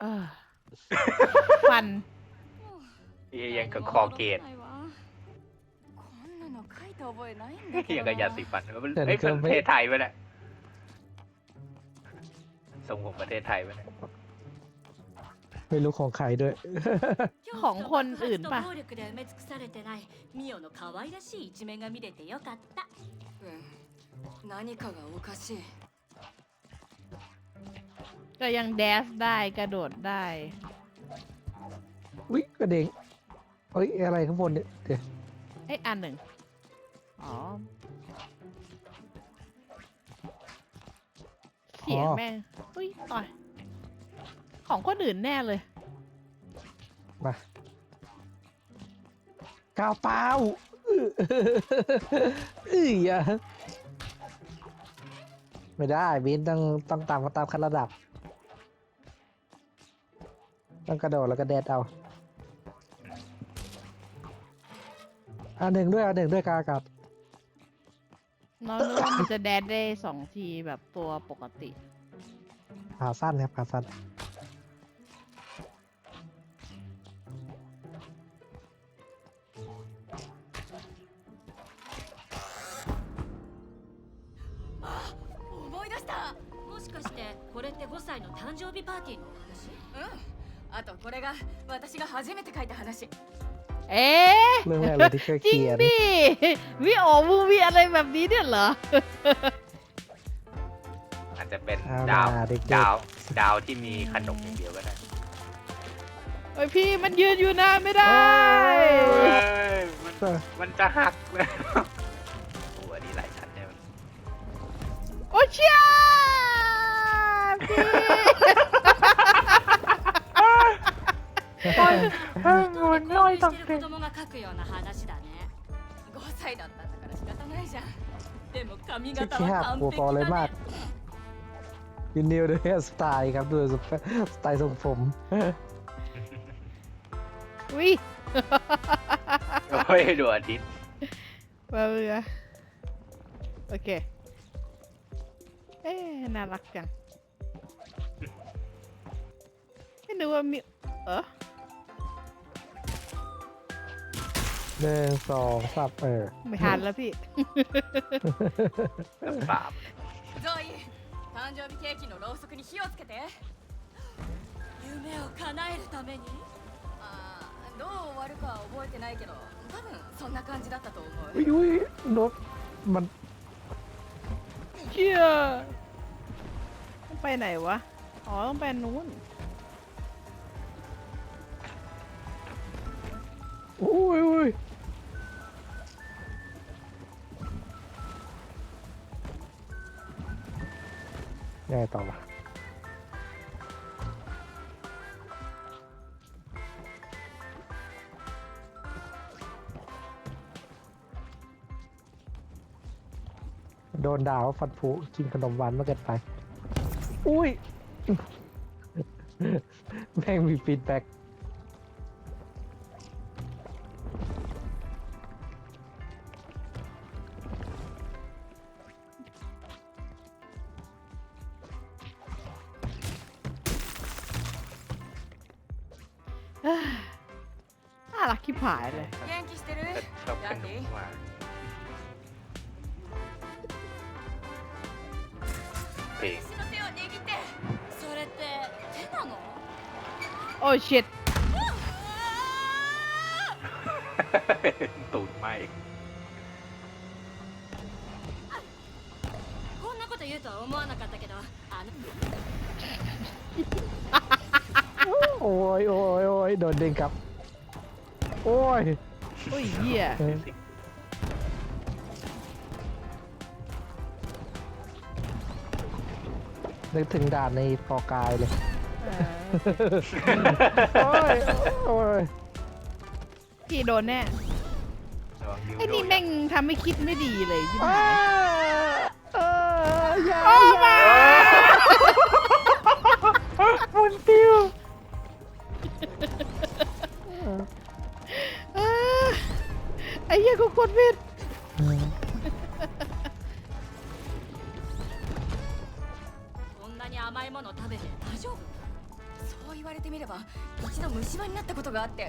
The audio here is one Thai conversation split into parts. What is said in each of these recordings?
เออ ฟัน เหี้ยยังกับคอเกต こんなの書いた覚えないんだ เฮีย けど กับยา な สีฟันมัน แต่ เอ้ย ก็ มัน ไม่ ประเทศไทยไปะเนี่ยทรงผมประเทศไทยไปะเนี่ย ไม่รู้ของใครด้วย ของคนอื่นปะ 暴力で埋め尽くされてないミオの可愛らしい一面が見れてよかったうん何かがおかしい ก็ยังแดสได้กระโดดได้ อุ้ยกระเด้งเอ้ยอะไรข้างบนเนี่ยเดี๋ยวไอ้ยอันหนึ่งอ๋อเสียงแม่งอุ้ยต่อยของคนอื่นแน่เลย มาก้าวเปล่าอื้ออื้ออย่าไม่ได้บินต้องต้องตามก็ตามขั้นระดับ ต้องกระโดดแล้วก็แดดเอาอันหนึ่งด้วยอันหนึ่งด้วยกาอากาศ น้องนึกว่ามันจะแดดได้สองทีแบบตัวปกติ ขาสั้นครับขาสั้น 思い出したもしかしてこれって5歳の誕生日パーティーのお話うん あとこれが私が初めて書いた話 เอ๊ะ เรื่องแรกเลยที่เคย จริง เขียน ดิวิโอมูวีอะไรแบบนี้เนี่ยเหรอ อาจจะเป็น เอา ดาว ล่ะเด็กๆ ดาวดาวที่มีขนมอย่างเดียวก็ได้ โอ้ยพี่มันยืนอยู่นานไม่ได้ เฮ้ยมัน เออ มันจะหักแล้วโอ้อันนี้หลายชั้นเนี่ย โอ้เชียพี่ 婚してる子供が書くような話だね5歳だったんだから仕方ないじゃんでも髪 ชื่อ 型 แค่ห้า は ปัว 完 พอเลย 璧 มา だ ก ね ยินดีด้วยสไตล์ครับดูสไตล์ทรงผม วิ โอ้ยดูอาทิตย์ มาเรือโอเค เอ๊ะน่ารักจัง ไม่นึกว่ามี เออ หนึ่งสองสามเออ ไม่ทันแล้วพี่ ลำบาก ゾイ誕生日ケーキのろうそくに火をつけて夢を叶えるためにあーどう終わるかは覚えてないけど多分そんな感じだったと思 อุ้いう อุ้ยรถมัน เชี่ยต้องไปไหนวะ อ๋อ ต้องไปนู้น อุ้ยอุ้ย ยังไงต่อวะโดนด่าว่าฟันผุกินขนมหวานมากเกินไป อุ้ย แม่งมีฟีดแบ็ก รักที่ผายเลย 元気してる ชอบขนมหวานเพลง 私の手を握ってそれって手なの โอ้ชิต ตูดไหม こんなこと言うとは思わなかったけどあの โอ้ยโอ้ยโอ้ยโดนเด้งกลับ โอ้ยโอ้ยเหี้ยเออนึกถึงด่านในปอกายเลย เออโอ้ย โอ้ย พี่โดนแน่ระวังนิ้วไอ้นี่โดแม่งทำให้คิดไม่ดีเลยใช่ไหมอ้าเอออย่าโอ้อ って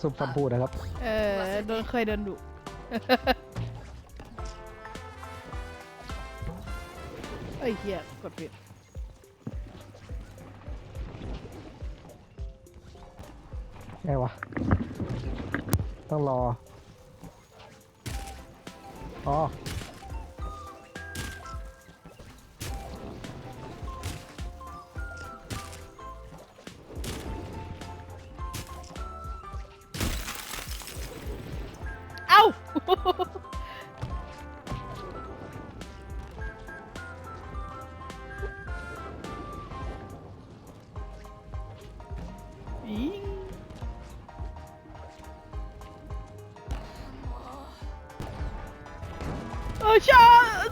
สุภคำพูดนะครับ เออโดนเคยโดนดุไอ้เหี้ยกดผิดไงวะ ต้องรอ อ๋อ เออชา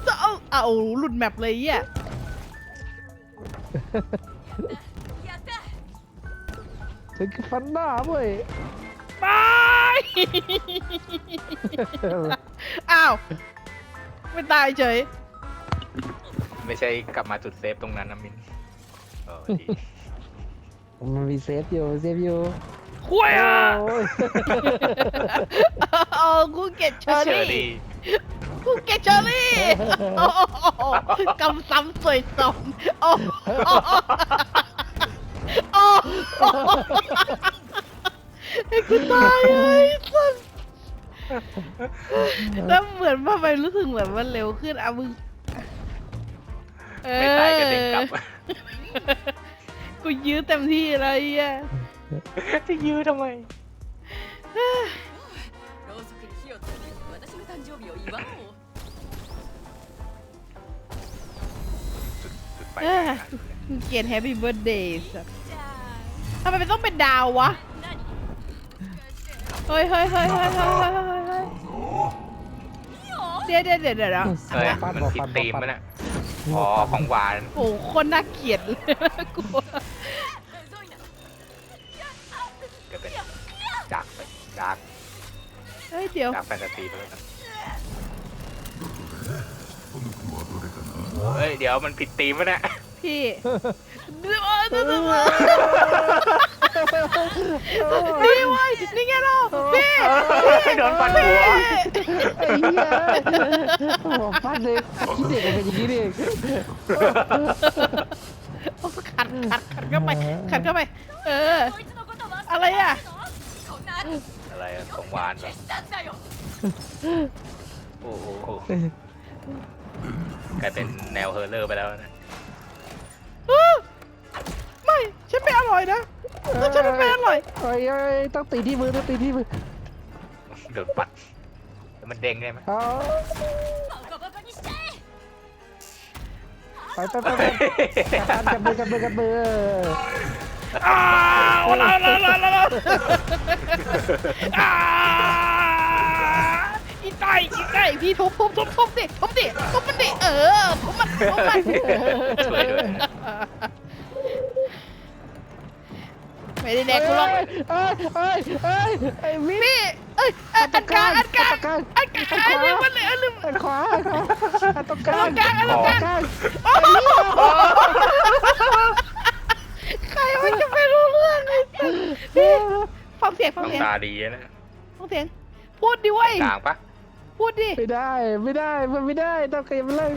จะเอาเอาหลุดแมปเลยอะฉันคืฟัน้าเว้ย อ้าว ไม่ตายเฉย ไม่ใช่กลับมาจุดเซฟตรงนั้นนะมินเออดีมันมีเซฟอยู่เซฟอยู่คุยอะโอ้ยโอ้กูเก็ตเชอเชอรี่ รี่กูเก็ตเชอรี่โอ้โหกำซ้ำสวยสมโอ้โหโอ้โหให้กูตายเลยสัส แล้วเหมือนว่าไปรู้สึกเหมือนมันเร็วขึ้นเอามึงอไม่ตายก็เด็กกลับ กูยื้อเต็มที่อะไรอะจะยื้อทำไมろうそงเขียนแฮปปี้เบิร์ดเดย์สัสทำไมมันต้องเป็นดาววะเฮ้ยเฮ้ยเฮ้ยเฮ้ยเฮ้ย ดี๋ยวเดี๋ยวเดี๋ยวเดี๋ยวเฮ้ยฟันมันบอกผิฟัดนธีมบอกฟัมันนอะอ๋อของหวานโอ้โหคนน่าเกลียดเลยกลัวก็เป็นจากไปจากเฮ้ยเดี๋ยวจากแฟนตาซีไปแล้วกันเฮ้ยเดี๋ยวมันผิดธีมมันอะพี่ เดี๋ยวเดี๋ยวเดี๋ยวเดี๋ยวนี่เว้ยนี่ไงเราพี่ โดนฟันหัว ไอ้เหี้ยบอกฟันเลยคิดเด็กมันเป็นอย่างนี้ดิ โอ้ขัดขัดขัดเข้าไปขัดเข้าไป เออ こいつのこと忘れ อะไรอ่ะ こんな อะไรอะของหวานเหรอ 消したんだよ โอ้โหกลายเป็นแนวเฮอร์เลอร์ไปแล้วนะ ไม่ อยนะเราจะเป็นแม่อร่อ้ต้องตีที่มือต้องตีที่มือโดนปัดมันเด้งได้ไหมไปาไปไปไปไปจับมือกับมือกับมืออ้าวลาลาลาลาอ้าอีไตอีไตพี่ทุบทุบทุบทุบดิทุบดิทุบมันดิเออทุบมันทุบมัน ไม่ได้แดกกูหรอกเอ้ยเอ้ยเอ้ยไอ้วิพี่เอ้ยเอ้ยอันกลางอันกลางอันกลางอันกลางอันลืมมันเลยอันลืม อันขวาอันขวาอันตรงกลางอันตรงกลางอันตรงกลางอันตรงกลางโอ้โหใครมันจะไม่รู้เรื่องเลยพี่ฟังเสียงฟังต้องเสียงตาดีนะฟังเสียง พูดดิเว้ยกลางปะพูดดิ ไม่ได้ไม่ได้มันไม่ได้ต้องขยับมันเลย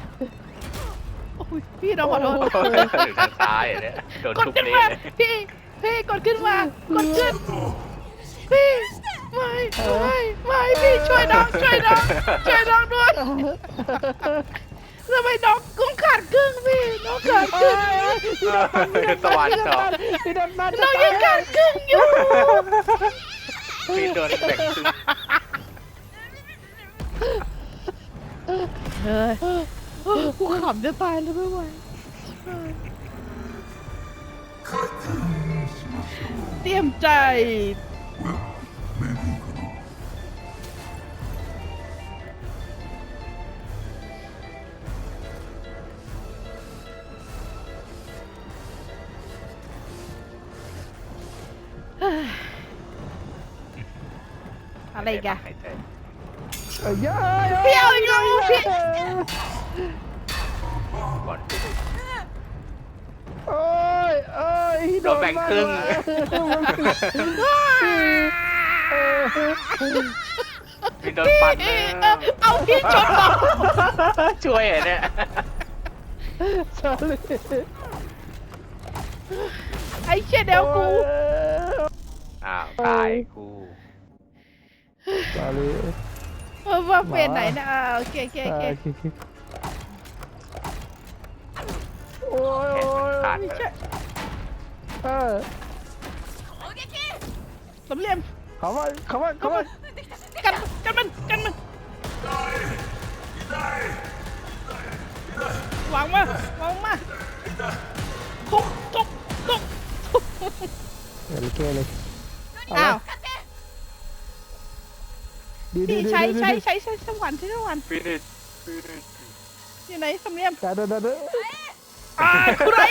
โอ้ยพี่น้องขอโทษหรือทางซ้ายอะเนี่ยโดนกดทุบขึ้นเละมาเลยพี่ พี่กดขึ้นมากดขึ้น พี่ไม่ไม่ไม่พี่ช่วยน้องช่วยน้องช่วยน้องด้วยทำไมน้องกุ้งขาดครึ่งพี่น้องขาดครึ่งสวรรค์ต่อพี่ดันมาน้องยังขาดครึ่งอยู่พี่โดนแบ่งครึ่งเฮ้ยกูขำจะตายแล้วไม่ไหว เตรียมใจ Well, maybe you can. ôi. ยโอ้ยโดนไปแบ่งครึ่งมินโดนปัดพี่แล้เออเอาพี่ชนต่อวช่วยเหรอเนี่ยชาลีไอ้เชี่ยเดี๋ยวกู อ้าวตายกูชาลีเออว่าเฟนไหนนะอ่าโอเคโอเคโอเคโอเคโอ้ยแขนโอ้มันยขาดไม่เลยใช่ เออสำเรียมเข้ามาเข้ามาเข้ามากันกันมันกันมันวางมาวางมาทุบทุบทุบเดี๋ยวเกเลยอ้าวดีดีพี่ดีใช้ดีใช้ดีใช้ใช้สวรรค์ใช้สวรรค์ฟินิชฟินิชอยู่ไหนสำเรียมเดี๋ยวเดี๋ยวเดี๋ยวอ่าคุณไร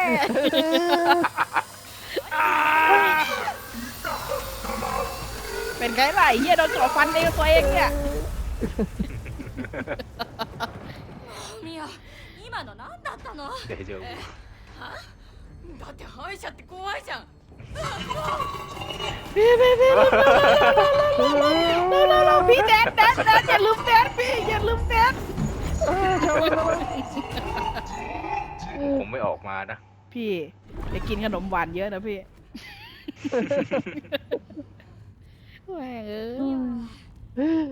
เอ้อ่าเป็นไงล่ะไอ้เฮียโดนจ่อฟันเองกับตัวเองเนี่ย ミオ今の何だったの เดี๋ยวเจอ だって歯医者って怖いじゃん พี่พี่พี่เราเราเราพี่แดนแดนแดนอย่าลืมแดนพี่อย่าลืมแดน ผมไม่ออกมานะ พี่อย่ากินขนมหวานเยอะนะพี่ แหวงเอ้ย